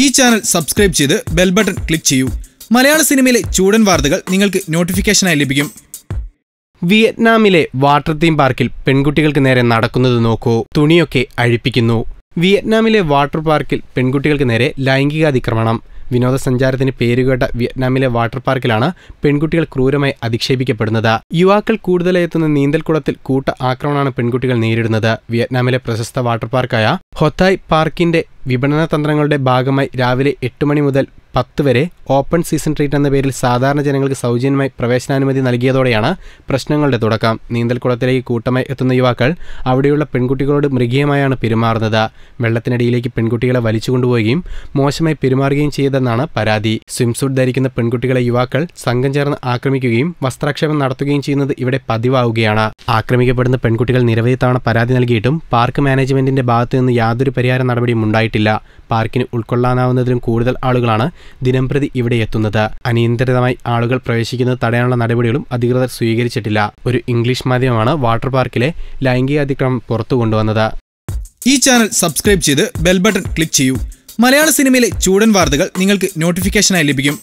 ഈ channel subscribe ചെയ്ത് bell button click ചെയ്യൂ. മലയാള സിനിമയിലെ ചൂടൻ വാർത്തകൾ നിങ്ങൾക്ക് നോട്ടിഫിക്കേഷനായി ലഭിക്കും. വിയറ്റ്നാമിലെ വാട്ടർ തീം പാർക്കിൽ പെൺകുട്ടികൾക്ക് നേരെ നടക്കുന്നത് നോക്കൂ. തുണിയൊക്കെ അഴിപ്പിക്കുന്നു. വിയറ്റ്നാമിലെ വാട്ടർ പാർക്കിൽ പെൺകുട്ടികൾക്ക് നേരെ ലൈംഗികാതിക്രമണം. വിനോദസഞ്ചാരത്തിന് പേരുകേട്ട വിയറ്റ്നാമിലെ വാട്ടർ പാർക്കിലാണ് പെൺകുട്ടികൾ ക്രൂരമായി അധിക്ഷേപിക്കപ്പെടുന്നത്. യുവാക്കൾ കൂടുതലായി എത്തുന്ന നീന്തൽക്കുളത്തിൽ കൂട്ട ആക്രമണമാണ് പെൺകുട്ടികൾ നേരിടുന്നത്. വിയറ്റ്നാമിലെ പ്രശസ്ത വാട്ടർ പാർക്കായ ഹൊത്തായ് പാർക്കിന്റെ വിപണന തന്ത്രങ്ങളുടെ ഭാഗമായി രാവിലെ എട്ട് മണി മുതൽ പത്ത് വരെ ഓപ്പൺ സീസൺ ട്രീറ്റ് എന്ന പേരിൽ സാധാരണ ജനങ്ങൾക്ക് സൗജന്യമായി പ്രവേശനാനുമതി നൽകിയതോടെയാണ് പ്രശ്നങ്ങളുടെ തുടക്കം. നീന്തൽക്കുളത്തിലേക്ക് കൂട്ടമായി എത്തുന്ന യുവാക്കൾ അവിടെയുള്ള പെൺകുട്ടികളോട് മൃഗീയമായാണ് പെരുമാറുന്നത്. വെള്ളത്തിനടിയിലേക്ക് പെൺകുട്ടികളെ വലിച്ചുകൊണ്ടുപോവുകയും മോശമായി പെരുമാറുകയും ചെയ്തെന്നാണ് പരാതി. സ്വിംസൂട്ട് ധരിക്കുന്ന പെൺകുട്ടികളെ യുവാക്കൾ സംഘം ചേർന്ന് ആക്രമിക്കുകയും വസ്ത്രാക്ഷേപം നടത്തുകയും ചെയ്യുന്നത് ഇവിടെ പതിവാവുകയാണ്. ആക്രമിക്കപ്പെടുന്ന പെൺകുട്ടികൾ നിരവധി തവണ പരാതി നൽകിയിട്ടും പാർക്ക് മാനേജ്മെന്റിന്റെ ഭാഗത്തു നിന്ന് യാതൊരു പരിഹാര നടപടിയും ഉണ്ടായിട്ടില്ല. പാർക്കിന് ഉൾക്കൊള്ളാനാവുന്നതിലും കൂടുതൽ ആളുകളാണ് ദിനംപ്രതി ഇവിടെ എത്തുന്നത്. അനിയന്ത്രിതമായി ആളുകൾ പ്രവേശിക്കുന്നത് തടയാനുള്ള നടപടികളും അധികൃതർ സ്വീകരിച്ചിട്ടില്ല. ഒരു ഇംഗ്ലീഷ് മാധ്യമമാണ് വാട്ടർ പാർക്കിലെ ലൈംഗിക അതിക്രമം പുറത്തു കൊണ്ടുവന്നത്. ഈ ചാനൽ സബ്സ്ക്രൈബ് ചെയ്ത് ബെൽ ബട്ടൺ ക്ലിക്ക് ചെയ്യൂ. മലയാള സിനിമയിലെ ചൂടൻ വാർത്തകൾ നിങ്ങൾക്ക് നോട്ടിഫിക്കേഷനായി ലഭിക്കും.